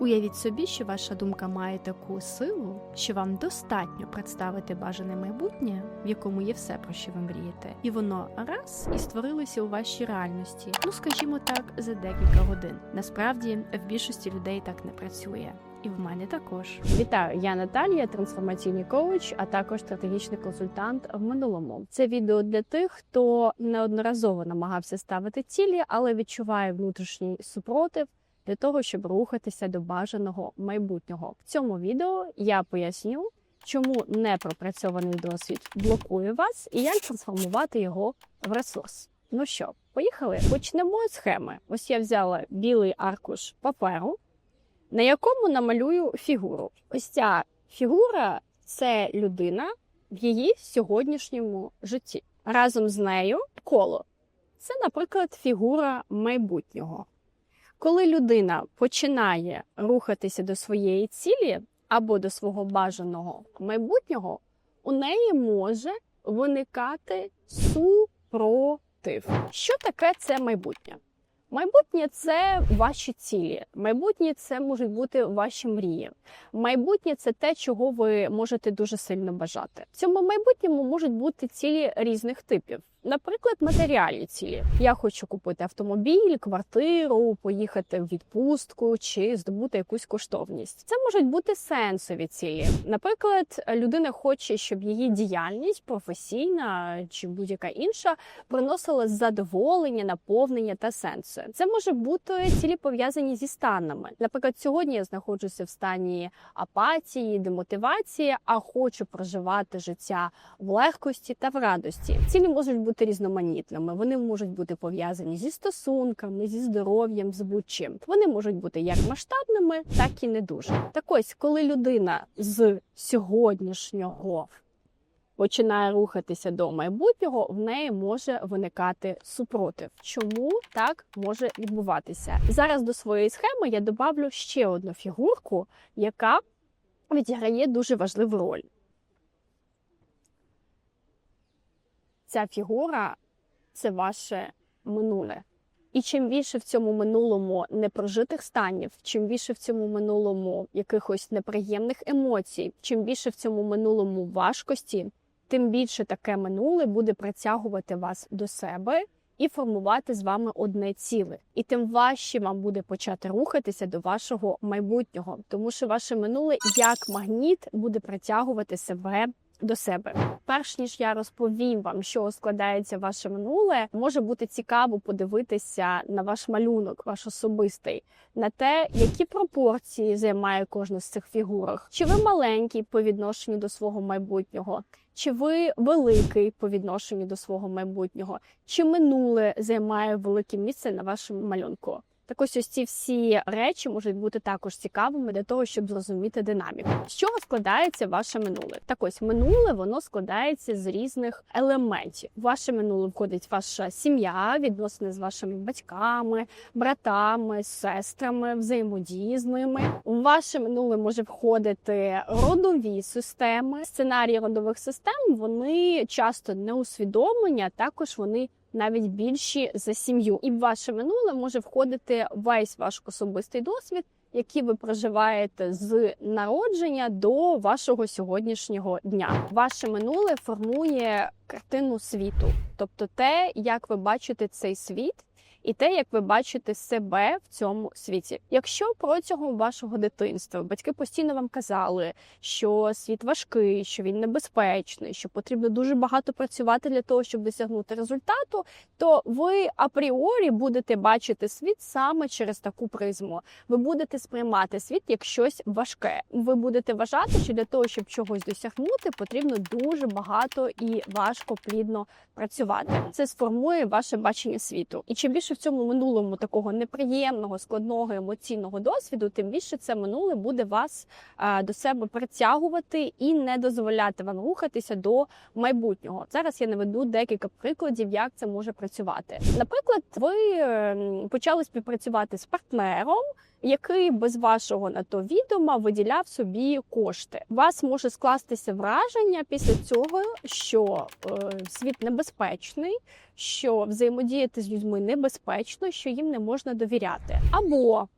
Уявіть собі, що ваша думка має таку силу, що вам достатньо представити бажане майбутнє, в якому є все, про що ви мрієте, і воно раз і створилося у вашій реальності. Ну скажімо так, за декілька годин. Насправді в більшості людей так не працює. І в мене також Вітаю, я Наталія, трансформаційний коуч, а також стратегічний консультант в минулому. Це відео для тих, хто неодноразово намагався ставити цілі, але відчуває внутрішній супротив для того, щоб рухатися до бажаного майбутнього. В цьому відео я поясню, чому непропрацьований досвід блокує вас і як трансформувати його в ресурс. Ну що, поїхали? Почнемо з схеми. Ось я взяла білий аркуш паперу на якому намалюю фігуру. Ось ця фігура це людина в її сьогоднішньому житті. Разом з нею коло. Це, наприклад, фігура майбутнього. Коли людина починає рухатися до своєї цілі або до свого бажаного майбутнього, у неї може виникати супротив. Що таке це майбутнє? Майбутнє це ваші цілі. Майбутнє це можуть бути ваші мрії. Майбутнє це те, чого ви можете дуже сильно бажати. В цьому майбутньому можуть бути цілі різних типів. Наприклад, матеріальні цілі. Я хочу купити автомобіль, квартиру, поїхати в відпустку чи здобути якусь коштовність. Це можуть бути сенсові цілі. Наприклад, людина хоче, щоб її діяльність професійна чи будь-яка інша приносила задоволення, наповнення та сенси. Це може бути цілі пов'язані зі станами. Наприклад, сьогодні я знаходжуся в стані апатії, демотивації, а хочу проживати життя в легкості та в радості. Цілі можуть бути різноманітними. Вони можуть бути пов'язані зі стосунками, зі здоров'ям, з будь-чим. Вони можуть бути як масштабними, так і не дуже. Так ось, коли людина з сьогоднішнього починає рухатися до майбутнього, в неї може виникати супротив. Чому так може відбуватися? Зараз до своєї схеми я добавлю ще одну фігурку, яка відіграє дуже важливу роль. Ця фігура це ваше минуле. І чим більше в цьому минулому непрожитих станів, чим більше в цьому минулому якихось неприємних емоцій, чим більше в цьому минулому важкості, тим більше таке минуле буде притягувати вас до себе і формувати з вами одне ціле. І тим важче вам буде почати рухатися до вашого майбутнього, тому що ваше минуле як магніт буде притягувати себе. До себе, перш ніж я розповім вам, що складається ваше минуле, може бути цікаво подивитися на ваш малюнок, ваш особистий, на те, які пропорції займає кожна з цих фігурок. Чи ви маленький по відношенню до свого майбутнього, чи ви великий по відношенню до свого майбутнього, чи минуле займає велике місце на вашому малюнку. Так ось ось ці всі речі можуть бути також цікавими для того, щоб зрозуміти динаміку. З чого складається ваше минуле? Так ось минуле воно складається з різних елементів. Ваше минуле входить ваша сім'я, відносини з вашими батьками, братами, сестрами, взаємодії з ними. У ваше минуле може входити родові системи. Сценарії родових систем вони часто не усвідомлені, а також вони навіть більші за сім'ю. І в ваше минуле може входити весь ваш особистий досвід, який ви проживаєте з народження до вашого сьогоднішнього дня. Ваше минуле формує картину світу, тобто те, як ви бачите цей світ. І те, як ви бачите себе в цьому світі. Якщо протягом вашого дитинства батьки постійно вам казали, що світ важкий, що він небезпечний, що потрібно дуже багато працювати для того, щоб досягнути результату, то ви апріорі будете бачити світ саме через таку призму. Ви будете сприймати світ як щось важке. Ви будете вважати, що для того, щоб чогось досягнути, потрібно дуже багато і важко плідно працювати. Це сформує ваше бачення світу. І чим більше в цьому минулому такого неприємного, складного емоційного досвіду, тим більше це минуле буде вас а, до себе притягувати і не дозволяти вам рухатися до майбутнього. Зараз я наведу декілька прикладів, як це може працювати. Наприклад, ви ем, почали співпрацювати з партнером. Який без вашого на то відома виділяв собі кошти, вас може скластися враження після цього, що е, світ небезпечний, що взаємодіяти з людьми небезпечно, що їм не можна довіряти, або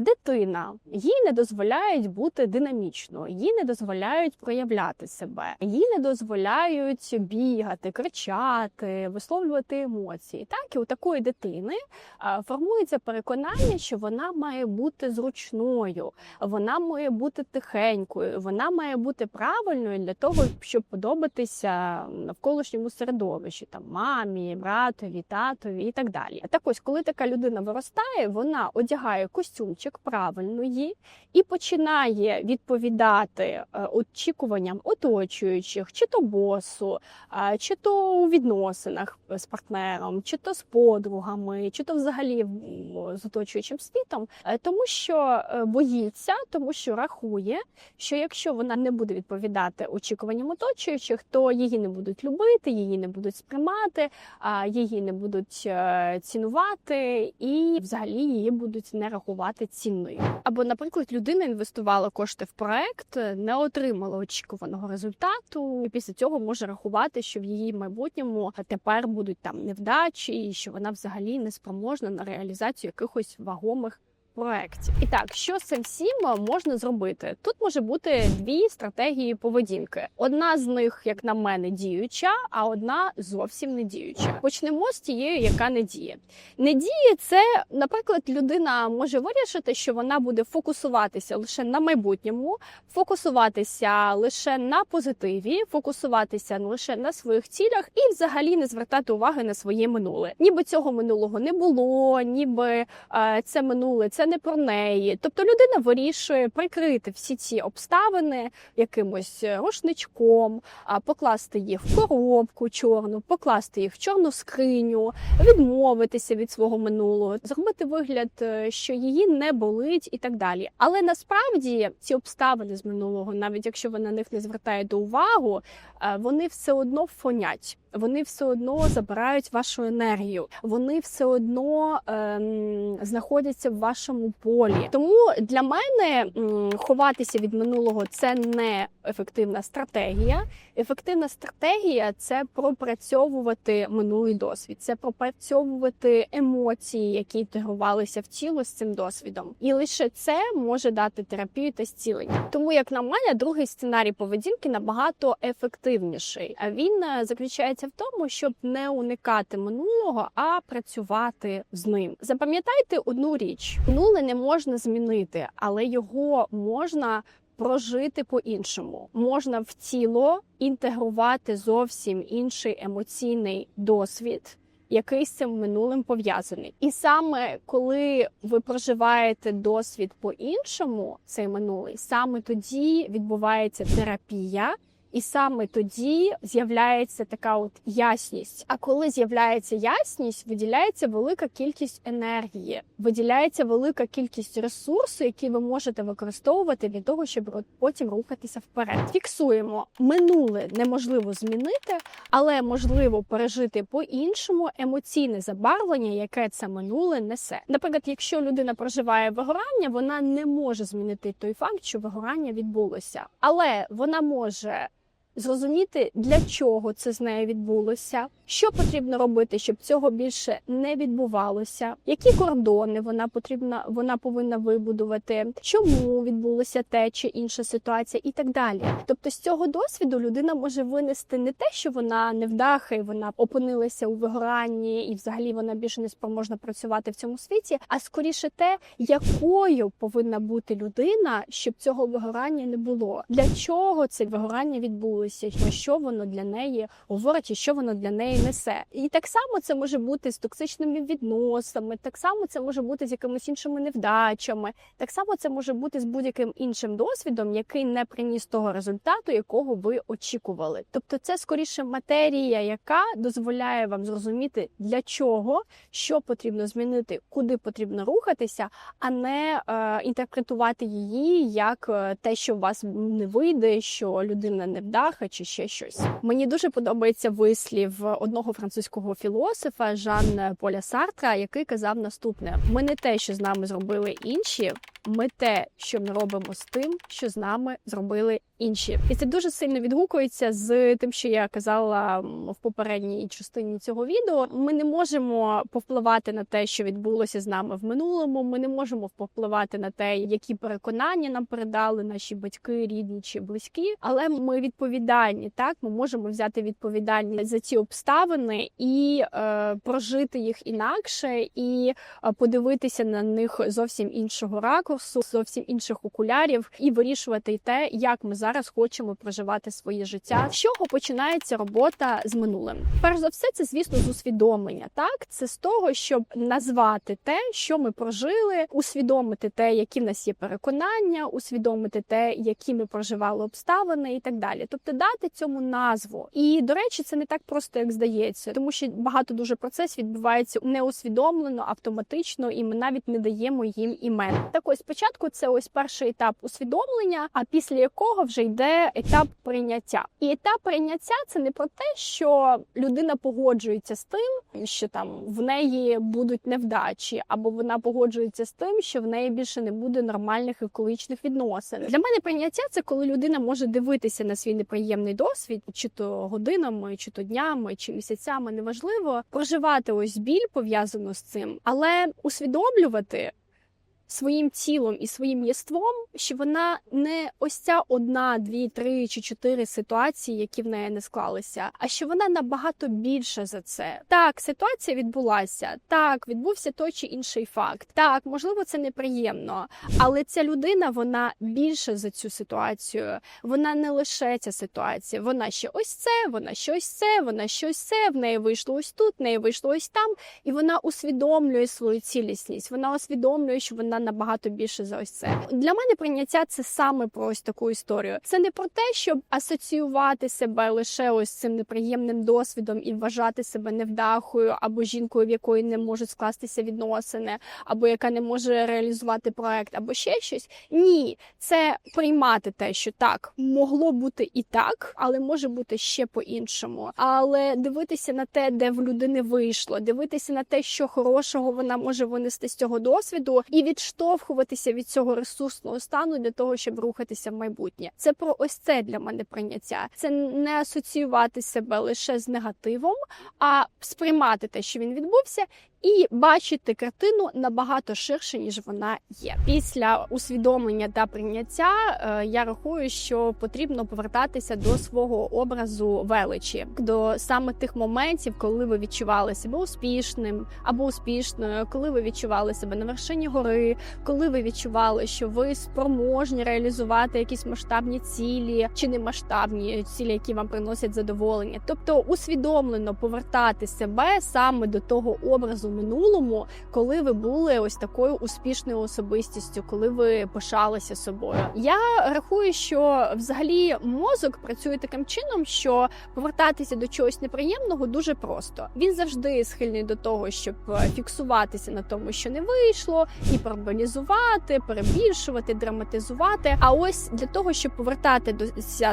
дитина, їй не дозволяють бути динамічною, їй не дозволяють проявляти себе, їй не дозволяють бігати, кричати, висловлювати емоції. Так і у такої дитини е, формується переконання, що вона має бути зручною, вона має бути тихенькою, вона має бути правильною для того, щоб подобатися навколишньому середовищі, там мамі, братові, татові і так далі. Так ось, коли така людина виростає, вона одягає костюмчик правильної і починає відповідати е, очікуванням оточуючих, чи то босу, чи то у відносинах з партнером, чи то з подругами, чи то взагалі з оточуючим світом, Е, тому що е, боїться, тому що рахує, що якщо вона не буде відповідати очікуванням оточуючих, то її не будуть любити, її не будуть сприймати, її не будуть е, цінувати, і взагалі її будуть не рахувати цінною. Або, наприклад, людина інвестувала кошти в проект, не отримала очікуваного результату, і після цього може рахувати, що в її майбутньому тепер будуть там невдачі, і що вона взагалі не спроможна на реалізацію якихось вагомих. Проєктів. І так, що з цим всім можна зробити? Тут може бути дві стратегії поведінки. Одна з них, як на мене, діюча, а одна зовсім не діюча. Почнемо з тією, яка не діє. Не діє це, наприклад, людина може вирішити, що вона буде фокусуватися лише на майбутньому, фокусуватися лише на позитиві, фокусуватися лише на своїх цілях і взагалі не звертати уваги на своє минуле. Ніби цього минулого не було, ніби е, це минуле це не про неї. Тобто людина вирішує прикрити всі ці обставини якимось е, рушничком, покласти їх в коробку чорну, покласти їх в чорну скриню, відмовитися від свого минулого, зробити вигляд, е, що її не болить, і так далі. Але насправді ці обставини з минулого, навіть якщо ви на них не звертаєте увагу, е, вони все одно фонять. Вони все одно забирають вашу енергію, вони все одно ем, знаходяться в вашому полі. Тому для мене ховатися від минулого це не ефективна стратегія. Ефективна стратегія це пропрацьовувати минулий досвід, це пропрацьовувати емоції, які інтегрувалися в тіло з цим досвідом, і лише це може дати терапію та зцілення. Тому, як на мене, другий сценарій поведінки набагато ефективніший. А він е, заключається в тому, щоб не уникати минулого, а працювати з ним. Запам'ятайте одну річ: минуле не можна змінити, але його можна прожити по-іншому. Можна в тіло інтегрувати зовсім інший емоційний досвід. Який з цим минулим пов'язаний, і саме коли ви проживаєте досвід по-іншому, цей минулий, саме тоді відбувається терапія, і саме тоді з'являється така от ясність. А коли з'являється ясність, виділяється велика кількість енергії, виділяється велика кількість ресурсу, які ви можете використовувати для того, щоб от потім рухатися вперед. Фіксуємо минуле неможливо змінити, але можливо пережити по-іншому емоційне забарвлення, яке це минуле несе. Наприклад, якщо людина проживає вигорання, вона не може змінити той факт, що вигорання відбулося, але вона може. Зрозуміти, для чого це з нею відбулося, що потрібно робити, щоб цього більше не відбувалося, які кордони вона потрібна, вона повинна вибудувати, чому відбулося те чи інша ситуація, і так далі. Тобто, з цього досвіду людина може винести не те, що вона невдаха, і вона опинилася у вигоранні, і взагалі вона більше не спроможна працювати в цьому світі, а скоріше те, якою повинна бути людина, щоб цього вигорання не було. Для чого це вигорання відбулося? Що воно для неї говорить, і що воно для неї несе. І так само це може бути з токсичними відносинами, так само це може бути з якимись іншими невдачами, так само це може бути з будь-яким іншим досвідом, який не приніс того результату, якого ви очікували. Тобто, це скоріше матерія, яка дозволяє вам зрозуміти, для чого, що потрібно змінити, куди потрібно рухатися, а не е, інтерпретувати її як е, те, що у вас не вийде, що людина не вдаха чи ще щось. Мені дуже подобається вислів одного французького філософа Жан Поля Сартра, який казав наступне: ми не те, що з нами зробили інші, ми те, що ми робимо з тим, що з нами зробили інші, і це дуже сильно відгукується з тим, що я казала в попередній частині цього відео. Ми не можемо повпливати на те, що відбулося з нами в минулому. Ми не можемо повпливати на те, які переконання нам передали наші батьки, рідні чи близькі. Але ми відповідальні. Так, ми можемо взяти відповідальність за ці обставини і е, прожити їх інакше, і е, подивитися на них зовсім іншого ракурсу, зовсім інших окулярів, і вирішувати те, як ми зараз хочемо проживати своє життя. З чого починається робота з минулим? Перш за все, це звісно з усвідомлення. Так, це з того, щоб назвати те, що ми прожили, усвідомити те, які в нас є переконання, усвідомити те, які ми проживали обставини, і так далі. Тобто дати цьому назву. І до речі, це не так просто, як здається, тому що багато дуже процесів відбувається неусвідомлено, автоматично, і ми навіть не даємо їм імен. Так ось спочатку це ось перший етап усвідомлення, а після якого вже йде етап прийняття. І етап прийняття це не про те, що людина погоджується з тим, що там в неї будуть невдачі, або вона погоджується з тим, що в неї більше не буде нормальних екологічних відносин. Для мене прийняття це коли людина може дивитися на свій неприємний досвід, чи то годинами, чи то днями, чи місяцями, неважливо, проживати ось біль пов'язану з цим, але усвідомлювати своїм тілом і своїм єством, що вона не ось ця одна, дві, три чи чотири ситуації, які в неї не склалися, а що вона набагато більше за це. Так, ситуація відбулася, так, відбувся той чи інший факт. Так, можливо, це неприємно, але ця людина вона більше за цю ситуацію. Вона не лише ця ситуація, вона ще ось це, вона щось це, вона щось це. В неї вийшло ось тут, в неї вийшло ось там, і вона усвідомлює свою цілісність. Вона усвідомлює, що вона набагато більше за ось це. Для мене прийняття це саме про ось таку історію. Це не про те, щоб асоціювати себе лише ось цим неприємним досвідом і вважати себе невдахою або жінкою, в якої не можуть скластися відносини, або яка не може реалізувати проект, або ще щось. Ні, це приймати те, що так могло бути і так, але може бути ще по-іншому. Але дивитися на те, де в людини вийшло, дивитися на те, що хорошого вона може винести з цього досвіду, і відштовхуватися від цього ресурсного стану для того, щоб рухатися в майбутнє. Це про ось це для мене прийняття. Це не асоціювати себе лише з негативом, а сприймати те, що він відбувся, і бачити картину набагато ширше, ніж вона є. Після усвідомлення та прийняття е, я рахую, що потрібно повертатися до свого образу величі, до саме тих моментів, коли ви відчували себе успішним або успішною, коли ви відчували себе на вершині гори, коли ви відчували, що ви спроможні реалізувати якісь масштабні цілі чи не масштабні цілі, які вам приносять задоволення, тобто усвідомлено повертати себе саме до того образу минулому, коли ви були ось такою успішною особистістю, коли ви пишалися собою. Я рахую, що взагалі мозок працює таким чином, що повертатися до чогось неприємного дуже просто. Він завжди схильний до того, щоб фіксуватися на тому, що не вийшло, гіперболізувати, перебільшувати, драматизувати. А ось для того, щоб повертати до,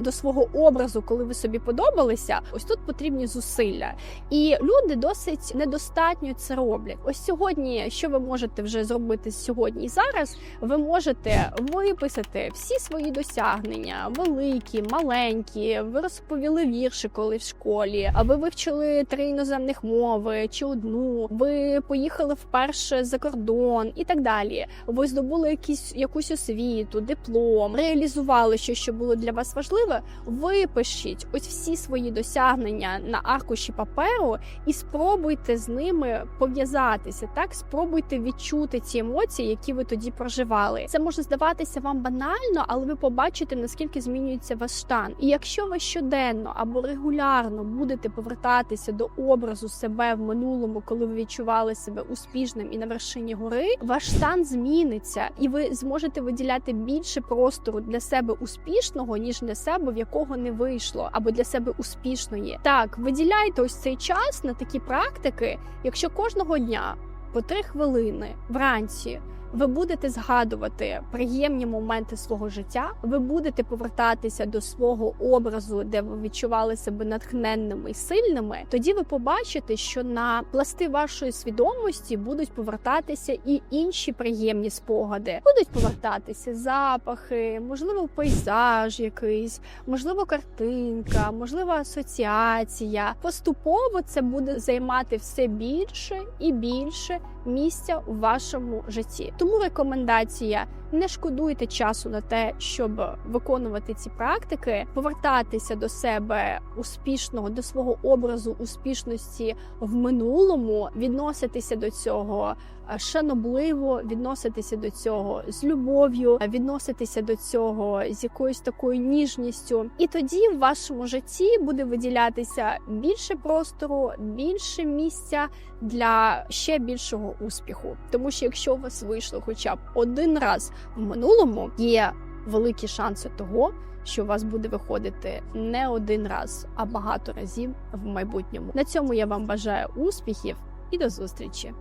до свого образу, коли ви собі подобалися, ось тут потрібні зусилля. І люди досить недостатньо це роблять. Ось сьогодні, що ви можете вже зробити сьогодні і зараз, ви можете виписати всі свої досягнення, великі, маленькі. Ви розповіли вірші, коли в школі, а ви вивчили три іноземних мови чи одну. Ви поїхали вперше за кордон і так далі. Ви здобули якісь якусь освіту, диплом, реалізували щось, що було для вас важливе. Випишіть ось всі свої досягнення на аркуші паперу і спробуйте з ними пов'язатися. Так, спробуйте відчути ці емоції, які ви тоді проживали. Це може здаватися вам банально, але ви побачите наскільки змінюється ваш стан. І якщо ви щоденно або регулярно будете повертатися до образу себе в минулому, коли ви відчували себе успішним і на вершині гори, ваш стан зміниться, і ви зможете виділяти більше простору для себе успішного, ніж для себе, в якого не вийшло, або для себе успішної. Так, виділяйте ось цей час на такі практики, якщо кожного дня по три хвилини вранці ви будете згадувати приємні моменти свого життя, ви будете повертатися до свого образу, де ви відчували себе натхненними і сильними. Тоді ви побачите, що на пласти вашої свідомості будуть повертатися і інші приємні спогади. Будуть повертатися запахи, можливо, пейзаж якийсь, можливо, картинка, можливо, асоціація. Поступово це буде займати все більше і більше місця у вашому житті. Тому рекомендація: не шкодуйте часу на те, щоб виконувати ці практики, повертатися до себе успішного, до свого образу успішності в минулому, відноситися до цього шанобливо, відноситися до цього з любов'ю, е, відноситися до цього з якоюсь такою ніжністю. І тоді в вашому житті буде виділятися більше простору, більше місця для ще більшого успіху. Тому що якщо у вас вийшло хоча б один раз в минулому, є великі шанси того. Що у вас буде виходити не один раз, а багато разів в майбутньому. На цьому я вам бажаю успіхів і до зустрічі!